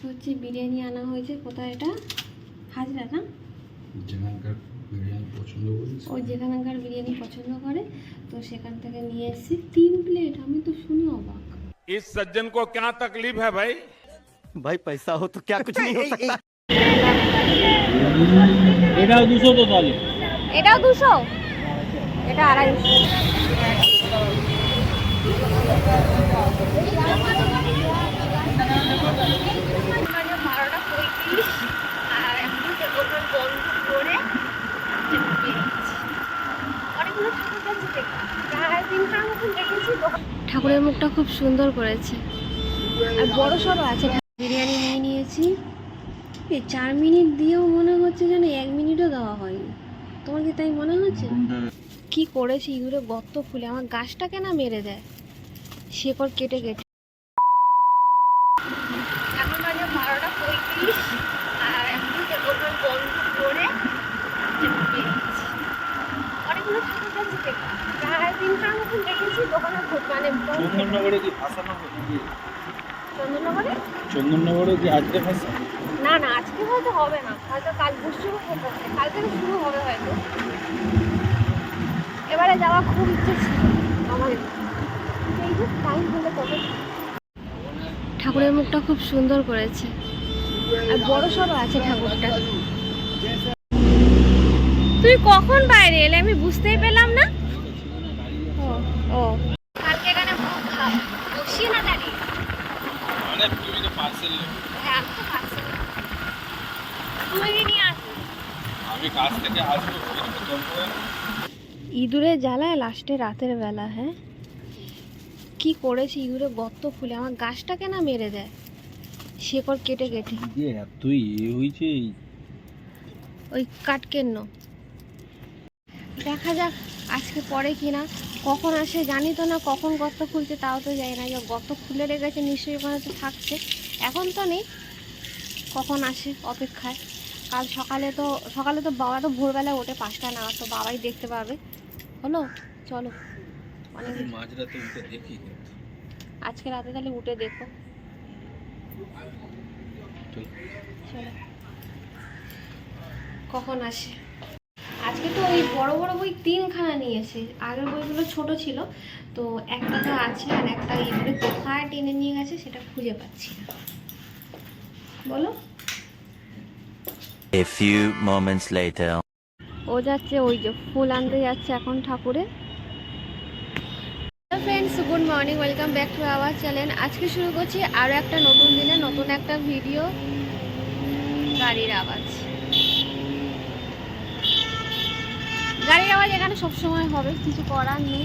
আজকে হচ্ছে বিরিয়ানি আনা হয়েছে কোথায় এটা হাজরা না যেখানকার বিরিয়ানি পছন্দ করিস ও যেখানকার বিরিয়ানি পছন্দ করে তো সেখান থেকে নিয়ে এসেছি তিন প্লেট আমি তো শুনি অবাক इस सज्जन को क्या तकलीफ है भाई भाई पैसा हो तो क्या कुछ नहीं हो सकता এটাও দুশো তো তাহলে এটাও দুশো এটা আড়াইশো বারোটা ঠাকুরের মুখটা খুব সুন্দর করেছে। আর বড় সড়ো আছে। বিরিয়ানি নিয়ে নিয়েছি। এই চার মিনিট দিয়েও মনে হচ্ছে যেন এক মিনিটও দেওয়া হয়নি। তোমার কি তাই মনে হচ্ছে? কি করেছি? ইঁদুরে গর্ত খুলে আমার গাছটাকে না মেরে দেয়। শেকড় কেটে কেটে এখন বাজে বারোটা পঁয়ত্রিশ আর এখন দোকান বন্ধ করে বেরিয়েছি। অনেকগুলো ঠাকুর যাচ্ছে প্রায় মতন দেখেছি দোকানে মানে। চন্দননগরে কি ভাসানো হবে চন্দননগরে? চন্দননগরে কি আজকে ভাষা? না না আজকে হয়তো হবে না। হয়তো কাল শুরু হতে পারে। কাল থেকে শুরু হবে হয়তো। এবারে যাওয়া খুব ইচ্ছে ছিল। আমার এই যে টাইম হলে তবে ঠাকুরের মুখটা খুব সুন্দর করেছে। আর বড় সড়ো আছে ঠাকুরটা। তুই কখন বাইরে এলে? আমি বুঝতেই পেলাম না ও ও কালকে এখানে বসিয়ে না দাঁড়িয়ে মানে তুমি তো পার্সেল হ্যাঁ আমি তো পারছি না তোমাকে নিয়ে আসব? আমি কাজ থেকে আসব এরকম জল পড়ে না। ইঁদুরে জ্বালায় লাস্টে রাতের বেলা হ্যাঁ? কি করেছে ইঁদুরে? গর্ত খুলে আমার গাছটাকে না মেরে দেয়? শেকড় কেটে কেটে। তুই এ হয়েছে ওই কাটকেন্ন দেখা যাক আজকে পরে কিনা কখন আসে জানি তো না কখন গর্ত খুলছে তাও তো জানি না। গর্ত খুলে রেখেছে নিশ্চয়ই ওখানে তো থাকছে। এখন তো নেই কখন আসে অপেক্ষায়। কাল সকালে তো সকালে তো বাবা তো ভোরবেলা ওঠে পাঁচটা না তো বাবাই দেখতে পাবে। হলো? চলো। অনেক মাঝরাতে উঠে দেখি। আজকে রাতে তাহলে উঠে দেখো। চলো। কখন আসে? ওই বড় বড় বই তিনখানা নিয়েছে। আগের বইগুলো ছোট ছিল তো একটা তো আছে আর একটা ইঁদুরে কোথায় টেনে নিয়ে গেছে সেটা খুঁজে পাচ্ছি না। বলো। A few moments later. ও যাচ্ছে ওই যে ফুল আনতে যাচ্ছে এখন ঠাকুরে। Friends good morning welcome back to our channel আজকে শুরু করছি আরও একটা নতুন দিনে নতুন একটা ভিডিও গাড়ির আওয়াজ। গাড়ির আওয়াজ এখানে সবসময় হবে, কিছু করার নেই।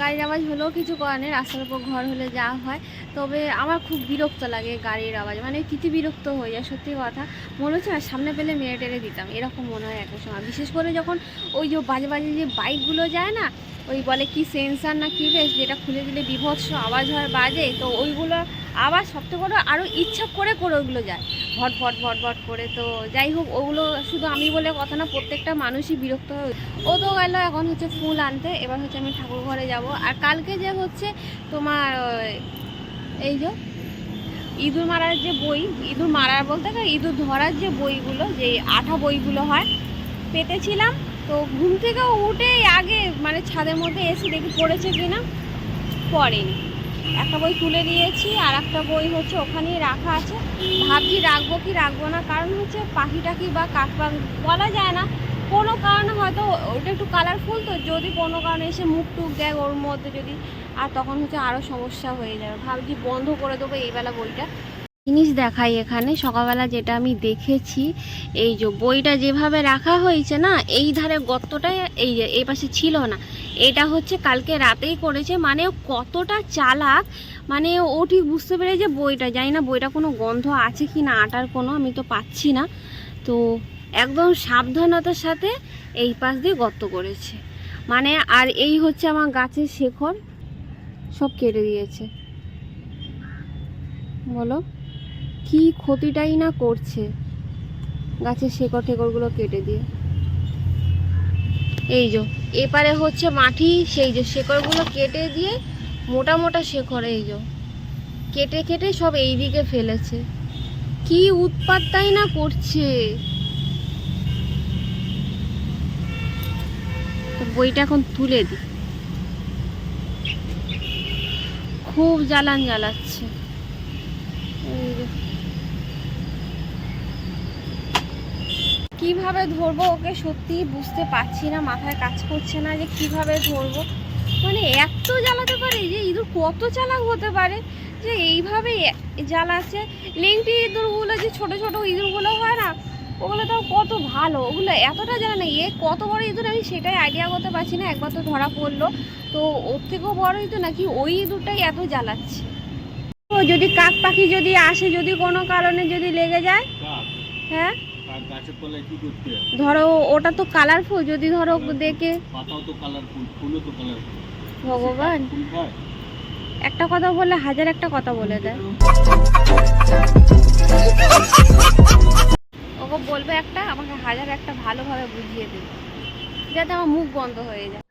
গাড়ির আওয়াজ হলেও কিছু করার নেই, রাস্তার উপর ঘর হলে যা হয়। তবে আমার খুব বিরক্ত লাগে গাড়ির আওয়াজ মানে তিতি বিরক্ত হয়ে যায় সত্যি কথা, মনে হচ্ছে না সামনে পেলে মেরে টেরে দিতাম, এরকম মনে হয় একটা সময়। বিশেষ করে যখন ওই যে বাজে বাজে যে বাইকগুলো যায় না ওই বলে কি সেন্সার না কি বেশ যেটা খুলে দিলে বিভৎস আওয়াজ হয় বাজে, তো ওইগুলো আবার সবথেকে বড় আরও ইচ্ছা করে করে ওইগুলো যায়। ভট ভট ভট ভট করে, তো যাই হোক, ওগুলো শুধু আমি বলে কথা না, প্রত্যেকটা মানুষই বিরক্ত হয় ও তো গেল এখন হচ্ছে ফুল আনতে, এবার হচ্ছে আমি ঠাকুর ঘরে যাব। আর কালকে যে হচ্ছে তোমার এই যে ইঁদুর মারার যে বই, ইঁদুর মারার বলতে ইঁদুর ধরার যে বইগুলো, যে আঠা বইগুলো হয়, পেতেছিলাম। তো ঘুম থেকে উঠে আগে মানে ছাদের মধ্যে এসে দেখি পড়েছে কিনা পড়েনি। একটা বই তুলে দিয়েছি আর একটা বই হচ্ছে ওখানেই রাখা আছে। ভাবছি রাখব কি রাখব না? কারণ হচ্ছে পাখি টাখি বা কাকপা বলা যায় না। কোনো কারণে হয়তো ওটা একটু কালারফুল তো, যদি কোনো কারণে এসে মুখ টুক দেয় ওর মধ্যে যদি, আর তখন হচ্ছে আরও সমস্যা হয়ে যাবে। ভাবছি বন্ধ করে দেবো এইবেলা বইটা। জিনিস দেখাই এখানে। সকালবেলা যেটা আমি দেখেছি, এই যে বইটা যেভাবে রাখা হয়েছে না, এই ধারে গর্তটা এই যে, এই পাশে ছিল না। এটা হচ্ছে কালকে রাতেই করেছে। মানে কতটা চালাক। মানে ও ঠিক বুঝতে পেরে যে বইটা, জানি না বইটা কোনো গন্ধ আছে কি না, আটার কোনো, আমি তো পাচ্ছি না। তো একদম সাবধানতার সাথে এই পাশ দিয়ে গর্ত করেছে। মানে আর এই হচ্ছে আমার গাছের শেকড় সব কেটে দিয়েছে। বলো। কি ক্ষতিটাই না করছে গাছের শেকড় টেকড়গুলো কেটে দিয়ে। এই যে, এপারে হচ্ছে মাটি, সেই যে শেকড়গুলো কেটে দিয়ে মোটা মোটা শেকড়, এই যে, কেটে কেটে সব এই দিকে ফেলেছে। কি উৎপাতটাই না করছে? তো বইটা এখন তুলে দি। খুব জ্বালান জ্বালাচ্ছে। এই কীভাবে ধরবো? ওকে সত্যি বুঝতে পারছি না মাথায় কাজ করছে না যে কীভাবে ধরবো। মানে এত জ্বালাতে পারে যে ইঁদুর কত চালাক হতে পারে? যে এইভাবে জ্বালাচ্ছে। লেংটি ইঁদুরগুলো যে ছোট ছোট ইঁদুরগুলো হয় না ওগুলো তাও কত ভালো। ওগুলো এতটা জানা নেই। এ কত বড় ইঁদুর আমি সেটাই আইডিয়া করতে পারছি না। একবার তো ধরা পড়ল। তো ওর থেকেও বড় ইঁদুর নাকি ওই ইঁদুরটাই এত জ্বালাচ্ছে? ও যদি কাক পাখি যদি আসে যদি কোনো কারণে যদি লেগে যায়? হ্যাঁ? ধরো ওটা তো কালারফুল যদি ধরো দেখে পাতাও তো কালারফুল ফুলও তো কালারফুল ভগবান। একটা কথা বললে হাজার একটা কথা বলে দেয়। ওকে বলবে একটা আমাকে হাজার একটা ভালোভাবে বুঝিয়ে দেবে। যাতে আমার মুখ বন্ধ হয়ে যায়।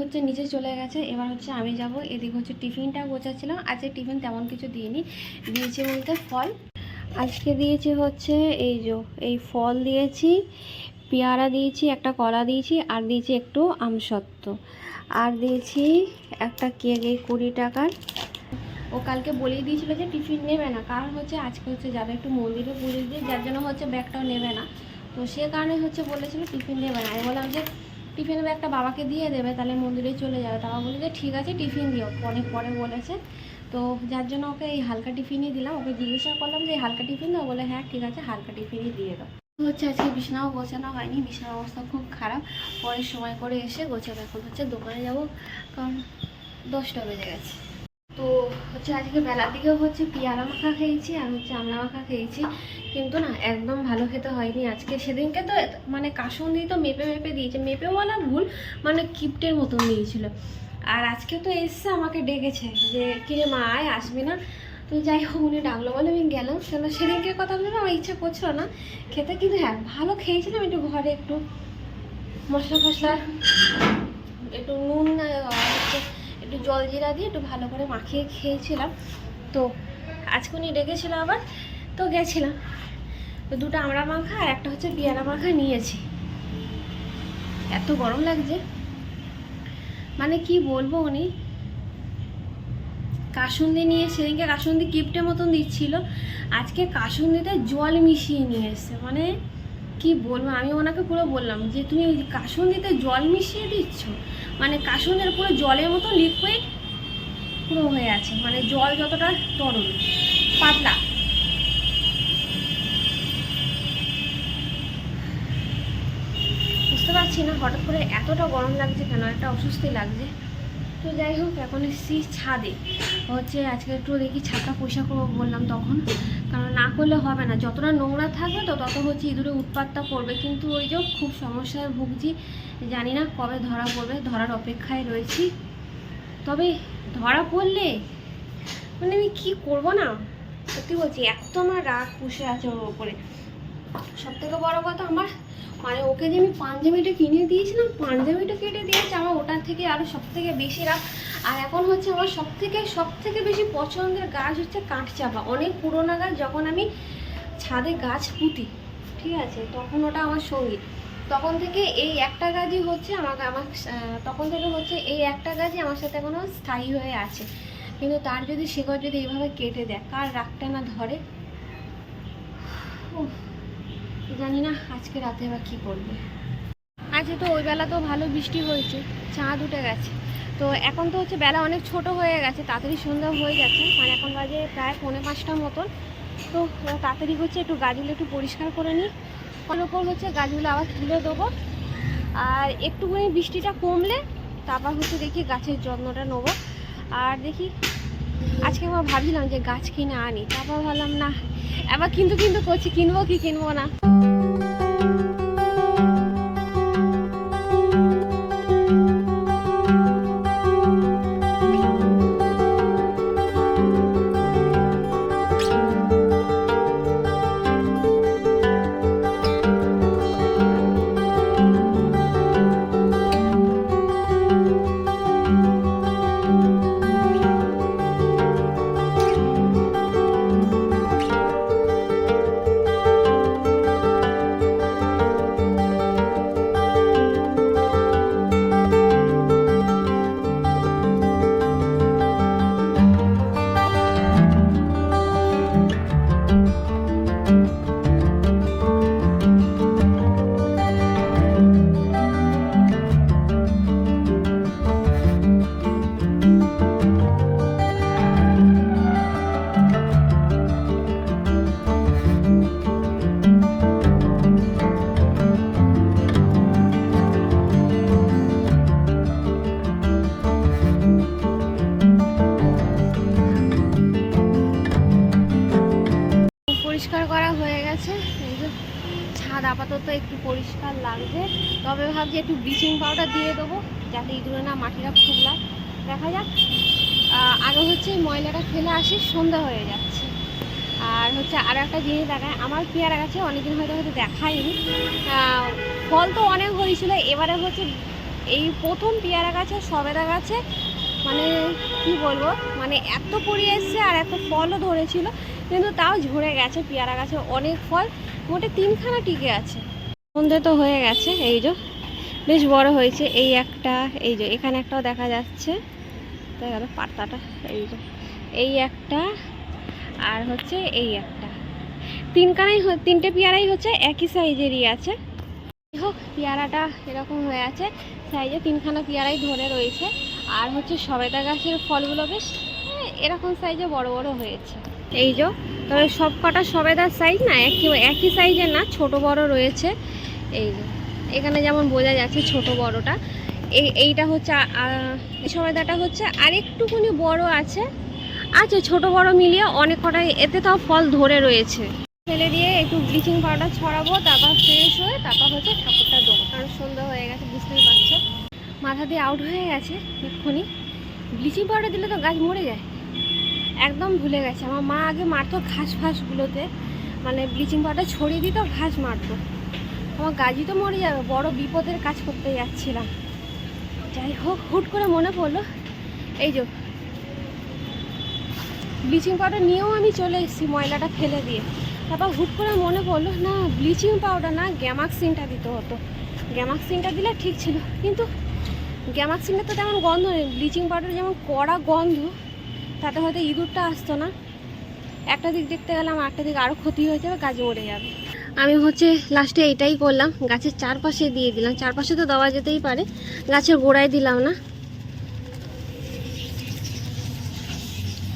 হচ্ছে নিচে চলে গেছে। এবার হচ্ছে আমি যাব। এদিকে হচ্ছে টিফিনটা গোছাচ্ছিলাম। আজকে টিফিন তেমন কিছু দিইনি। দিয়েছি বলতে ফল। আজকে দিয়েছি হচ্ছে এই যে, এই ফল দিয়েছি, পেয়ারা দিয়েছি, একটা কলা দিয়েছি, আর দিয়েছি একটু আমসত্ত্ব আর দিয়েছি একটা কেক, এই কুড়ি টাকার। ও কালকে বলেই দিয়েছিল যে টিফিন নেবে না। কারণ হচ্ছে আজকে হচ্ছে যাবে একটু মন্দিরে পুজো দিয়ে যার জন্য হচ্ছে ব্যাগটাও নেবে না। তো সে কারণে হচ্ছে বলেছিল টিফিন নেবে না। আমি বললাম যে টিফিন ব্যাগটা বাবাকে দিয়ে দেবে, তাহলে মন্দিরে চলে যাবে। বাবা বলে যে ঠিক আছে, টিফিন দিও। অনেক পরে বলেছে। তো যার জন্য ওকে এই হালকা টিফিনই দিলাম। ওকে জিজ্ঞাসা করলাম যে হালকা টিফিন দাও? বলে হ্যাঁ ঠিক আছে, হালকা টিফিনই দিয়ে দাও। হচ্ছে আজকে বিছানাও গোছানো হয়নি। বিছানার অবস্থা খুব খারাপ। পরের সময় করে এসে গোছাবে। এখন হচ্ছে দোকানে যাব, কারণ দশটা বেজে গেছে। তো হচ্ছে আজকে বেলার দিকেও হচ্ছে পেয়ারা মাখা খেয়েছি, আর হচ্ছে আমলা মাখা খেয়েছি। কিন্তু না, একদম ভালো খেতে হয়নি আজকে। সেদিনকে তো মানে কাসুন্দি তো মেপে মেপে দিয়েছে। মেপে বলা ভুল মানে কিপ্টের মতন দিয়েছিল। আর আজকে তো এসছে, আমাকে ডেকেছে যে, কিরে মা, আয়, আসবি না? তো যাই হোক, উনি ডাকলো বলে, আমি গেলাম। কেন সেদিনকে কথা ভেবে আমার ইচ্ছা করছিল না খেতে, কিন্তু হ্যাঁ ভালো খেয়েছিলাম একটু ঘরে একটু মশলা ফসলা একটু নুন হচ্ছে একটু জল জিরা দিয়ে একটু ভালো করে মাখিয়ে খেয়েছিলাম। তো আজকে উনি আবার, তো গেছিলাম। তো দুটো আমড়া মাখা আর একটা হচ্ছে পেয়ারা মাখা নিয়েছি। এত গরম লাগছে। মানে কি বলব উনি? কাসুন্দি নিয়ে সেদিনকে কাসুন্দি কিপটে মতন দিচ্ছিল। আজকে কাসুন্দিতে জল মিশিয়ে নিয়ে এসছে। মানে কি বলব? আমি ওনাকে পুরো বললাম যে, তুমি ওই কাসুন্দিতে জল মিশিয়ে দিচ্ছ? মানে কাসুন্দির পুরো জলের মতো লিকুইড পুরো হয়ে আছে। মানে জল যতটা তরল, পাতলা। বুঝতে পারছি না, হঠাৎ করে এতটা গরম লাগছে কেন? একটা অস্বস্তি লাগছে। তো যাই হোক, এখন এসেছি ছাদে। হচ্ছে আজকে একটু দেখি ছাদটা পরিষ্কার করব বললাম তখন। কারণ না করলে হবে না। যতটা নোংরা থাকবে, তো তত হচ্ছে ইঁদুরে উৎপাতটা করবে কিন্তু ওই যে খুব সমস্যায় ভুগছি, জানি না কবে ধরা পড়বে। ধরার অপেক্ষায় রয়েছি। তবে ধরা পড়লে মানে আমি কী করব না? সত্যি বলছি, এত আমার রাগ পুষে আছে ওর ওপরে সব থেকে বড় কথা আমার মানে ওকে যে আমি পাঞ্জাবিটা কিনে দিয়েছিলাম, পাঞ্জাবিটা কেটে দিয়েছে, আমার ওটার থেকে আরও সব থেকে বেশি রাগ। আর এখন হচ্ছে আমার সব থেকে সব থেকে বেশি পছন্দের গাছ হচ্ছে কাঠচাপা অনেক পুরোনো গাছ যখন আমি ছাদে গাছ পুঁতি, ঠিক আছে, তখন ওটা আমার সঙ্গী। তখন থেকে এই একটা গাছই হচ্ছে আমাকে, আমার তখন থেকে হচ্ছে এই একটা গাছই আমার সাথে এখনও স্থায়ী হয়ে আছে। কিন্তু তার যদি শিকড় যদি এইভাবে কেটে দেয়, কার রাগটা না ধরে? জানি না আজকে রাতে আবার কী করবে। আজকে তো ওই বেলা তো ভালো বৃষ্টি হয়েছে, চাঁদ উঠে গেছে। তো এখন তো হচ্ছে বেলা অনেক ছোট হয়ে গেছে, তাড়াতাড়ি সন্ধ্যা হয়ে গেছে মানে এখন বাজে প্রায় পৌনে পাঁচটা মতন। তো তাড়াতাড়ি হচ্ছে একটু গাছগুলো একটু পরিষ্কার করে নিই। ওর ওপর হচ্ছে গাছগুলো আবার তুলে দেবো। আর একটুখানি বৃষ্টিটা কমলে তারপর হচ্ছে দেখি গাছের যত্নটা নেব। আর দেখি, আজকে আবার ভাবছিলাম যে গাছ কিনে আনি, তারপর ভাবলাম না এবার কিন্তু কিন্তু করছি, কিনবো কি কিনবো না। পরিষ্কার করা হয়ে গেছে। ছাদ আপাতত একটু পরিষ্কার লাগছে। তবে ভাবছি একটু ব্লিচিং পাউডার দিয়ে দেবো যাতে ইঁদুরে না মাটিটা ফুগলায় দেখা যাক। আগে হচ্ছে ময়লাটা ফেলে আসি সন্ধ্যা হয়ে যাচ্ছে। আর হচ্ছে আর একটা জিনিস দেখায় আমার পেয়ারা গাছে অনেকদিন হয়তো হয়তো দেখায়নি। আহ, ফল তো অনেক হয়েছিল এবারে হচ্ছে এই প্রথম পেয়ারা গাছে সবেদা গাছে মানে কি বলব মানে এত পড়ে এসছে আর এত ফলও ধরেছিল। কিন্তু তাও ঝরে গেছে, পেয়ারা গাছে অনেক ফল, মোটে তিনখানা টিকে আছে। সন্ধে তো হয়ে গেছে, এই যে বেশ বড় হয়েছে, এই একটা, এই যে এখানে একটাও দেখা যাচ্ছে। গেল পাতাটা, এই যে, এই একটা আর হচ্ছে এই একটা। তিনখানাই তিনটে পেয়ারাই হচ্ছে, একই সাইজেরই আছে। হোক, পেয়ারাটা এরকম হয়ে আছে সাইজে তিনখানা পেয়ারাই ধরে রয়েছে। আর হচ্ছে সবেদা গাছের ফলগুলো বেশ এরকম সাইজে বড় বড় হয়েছে। এই যে, তবে সব কটা সবেদার সাইজ না, একই একই সাইজের না, ছোট বড় রয়েছে। এই যে, এখানে যেমন বোঝা যাচ্ছে ছোট বড়টা। এই, এইটা হচ্ছে সবেদাটা হচ্ছে আরেকটুকুনি বড় আছে। আছে ছোট বড় মিলিয়ে অনেক কটাই এতে তাও ফল ধরে রয়েছে। ফেলে দিয়ে একটু ব্লিচিং পাউডার ছড়াবো, তারপর ফ্রেশ হয়ে তারপর হচ্ছে ঠাকুরটা দেবো। কারণ সন্ধ্যা হয়ে গেছে, বুঝতেই পারছ। মাথা দিয়ে আউট হয়ে গেছে, এক্ষুনি। ব্লিচিং পাউডার দিলে তো গাছ মরে যায়। একদম ভুলে গেছে। আমার মা আগে মারতো ঘাস ফাঁসগুলোতে। মানে ব্লিচিং পাউডার ছড়িয়ে দিত, ঘাস মারতো। আমার গাছই তো মরে যাবে, বড় বিপদের কাজ করতে যাচ্ছিলাম। যাই হোক, হুট করে মনে পড়ল। এই যে ব্লিচিং পাউডার নিয়েও আমি চলে এসেছি ময়লাটা ফেলে দিয়ে। তারপর হুট করে মনে পড়ল, না ব্লিচিং পাউডার না, গ্যামাক্সিনটা দিতে হতো। গ্যামাক্সিনটা দিলে ঠিক ছিল, কিন্তু গ্যামাক্সিনটা তো তেমন গন্ধ নেই। ব্লিচিং পাউডার যেমন কড়া গন্ধ তাতে হয়তো ইঁদুরটা আসতো না। একটা দিক দেখতে গেলাম, আরেকটা দিক আরও ক্ষতি হয়ে যাবে, গাছ মরে যাবে। আমি হচ্ছে লাস্টে এটাই করলাম, গাছের চারপাশে দিয়ে দিলাম। চারপাশে তো দেওয়া যেতেই পারে, গাছের গোড়ায় দিলাম না।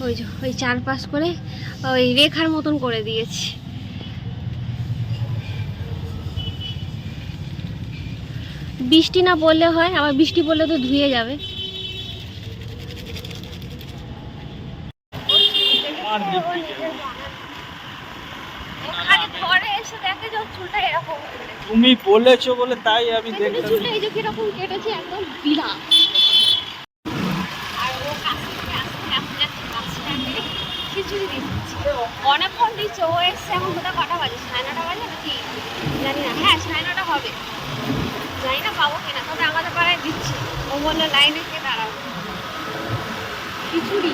ওই যে, ওই চারপাশ করে, ওই রেখার মতন করে দিয়েছি। বৃষ্টি না পড়লে হয়, আবার বৃষ্টি পড়লে তো ধুয়ে যাবে। যে ওর চুলটা তুমি বলেছ বলে তাই আমি দেখলাম। চুলটা এই যে কীরকম কেটেছে একদম আর ও আসতে আসতে খিচুড়ি দিচ্ছে। অনেকক্ষণ দিচ্ছে ও এসছে এখন কোথাও কটা বাজে? সাড়ে নটা বাজে নাকি? জানি না। হ্যাঁ সাড়ে নটা হবে। জানি না পাবো কিনা তবে আমাদের পাড়ায় দিচ্ছে। ও বলল লাইনে কে দাঁড়াবো খিচুড়ি।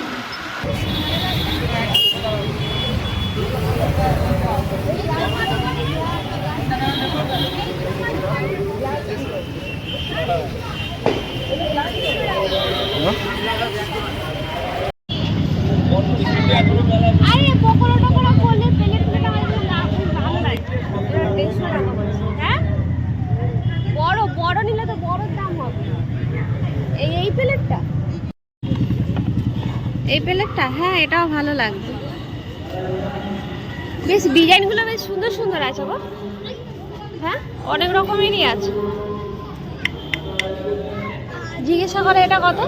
আরে পকোড়া টকোড়া করলে প্লেট প্লেট আমার এগুলো না খুব ভালো লাগে দেড়শো টাকা বলছে হ্যাঁ বড় বড় নিলে তো বড় দাম হবে এই এই প্লেটটা এই প্লেটটা? হ্যাঁ এটাও ভালো লাগবে বেশ, ডিজাইনগুলো বেশ সুন্দর সুন্দর আছে গো। হ্যাঁ অনেক রকমেরই আছে। জিজ্ঞাসা করে, এটা কত?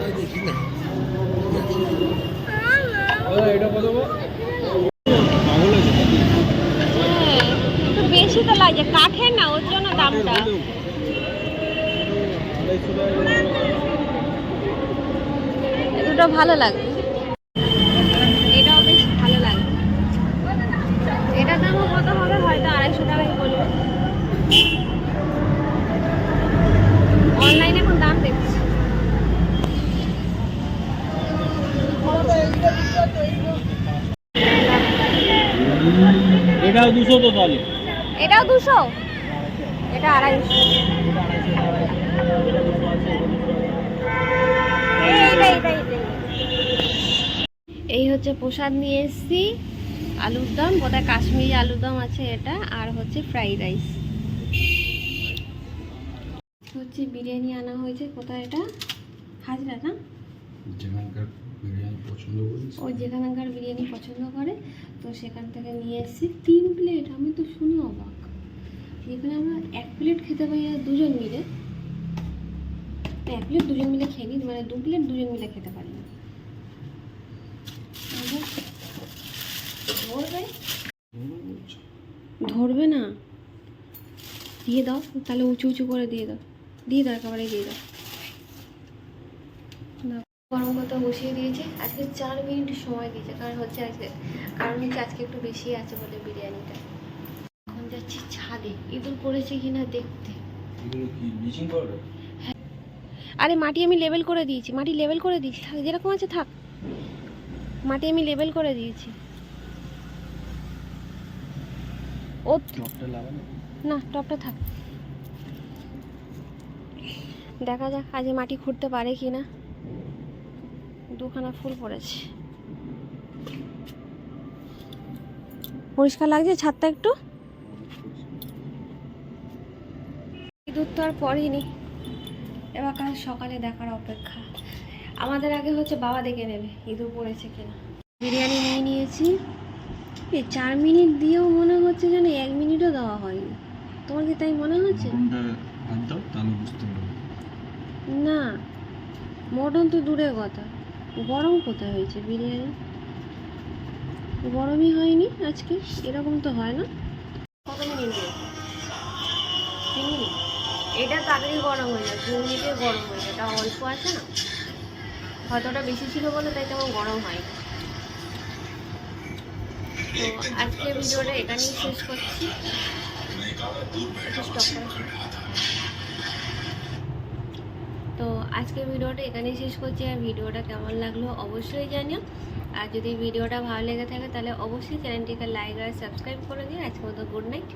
বেশি তো লাগছে, কাঠের না, ওর জন্য দামটা। দুটো ভালো লাগবে এটাও বেশ ভালো লাগবে এটার দামও কত হবে হয়তো আড়াইশো টাকাই বলবে অনলাইনে এখন দাম দেখছি এটাও দুশো তো তাহলে। এটাও দুশো? এটা আড়াইশো। এই হচ্ছে প্রসাদ নিয়ে এসেছি আলুর দম। বোধহয় কাশ্মীরি আলুর দম আছে এটা আর হচ্ছে ফ্রাইড রাইস। হচ্ছে বিরিয়ানি আনা হয়েছে কোথায় এটা? হাজরা না? ও যেখানকার বিরিয়ানি পছন্দ করে, তো সেখান থেকে নিয়ে এসেছি। তিন প্লেট আমি তো শুনি অবাক। এখানে আমরা এক প্লেট খেতে পারি আর দুজন মিলে। এক প্লেট দুজন মিলে খেয়ে নিই মানে দু প্লেট দুজন মিলে খেতে পারি না। ধরবে? ধরবে না। দিয়ে দাও, তাহলে উঁচু উঁচু করে দিয়ে দাও। দিয়ে দাও একেবারে দিয়ে দাও। গরম করতে বসিয়ে দিয়েছি। আজকে চার মিনিট সময় দিয়েছে কারণ হচ্ছে আজকে কারণ হচ্ছে আজকে একটু বেশি আছে বলে বিরিয়ানিটা। এখন যাচ্ছি ছাদে। ইঁদুর পড়েছে কিনা দেখতে। পাউডার আরে মাটি আমি লেবেল করে দিয়েছি মাটি লেবেল করে দিয়েছি। থাক যেরকম আছে থাক। মাটি আমি লেবেল করে দিয়েছি। ও না টপটা থাক। দেখা যাক আজ মাটি খুঁড়তে পারে কি না দুখানা ফুল পড়েছে। পরিষ্কার লাগছে ছাদটা একটু? ইঁদুর তো আর পড়েনি। এবার কাল সকালে দেখার অপেক্ষা। আমাদের আগে হচ্ছে বাবা দেখে নেবে ইঁদুর পড়েছে কিনা। বিরিয়ানি নিয়ে নিয়েছি। এই চার মিনিট দিয়েও মনে হচ্ছে যেন এক মিনিটও দেওয়া হয়নি। তোমার কি তাই মনে হচ্ছে? না মটন তো দূরের কথা। গরম কোথায় হয়েছে বিরিয়ানি? গরমই হয়নি আজকে এরকম তো হয় না। কত মিনিট দিয়ে তিন মিনিট এটা তাড়াতাড়ি গরম হয়ে যায় দু মিনিটে গরম হয়ে যায় এটা অল্প আছে না? হয়তো ওটা বেশি ছিল বলে তাই তেমন গরম হয়নি। তো আজকে ভিডিওটা এখানেই শেষ করছি। আজকের ভিডিওটা এখানেই শেষ করছি। আর ভিডিওটা কেমন লাগল অবশ্যই জানিও। আর যদি ভিডিওটা ভালো লেগে থাকে তাহলে অবশ্যই চ্যানেলটিকে লাইক আর সাবস্ক্রাইব করে দিও। আজকের মতো গুড নাইট।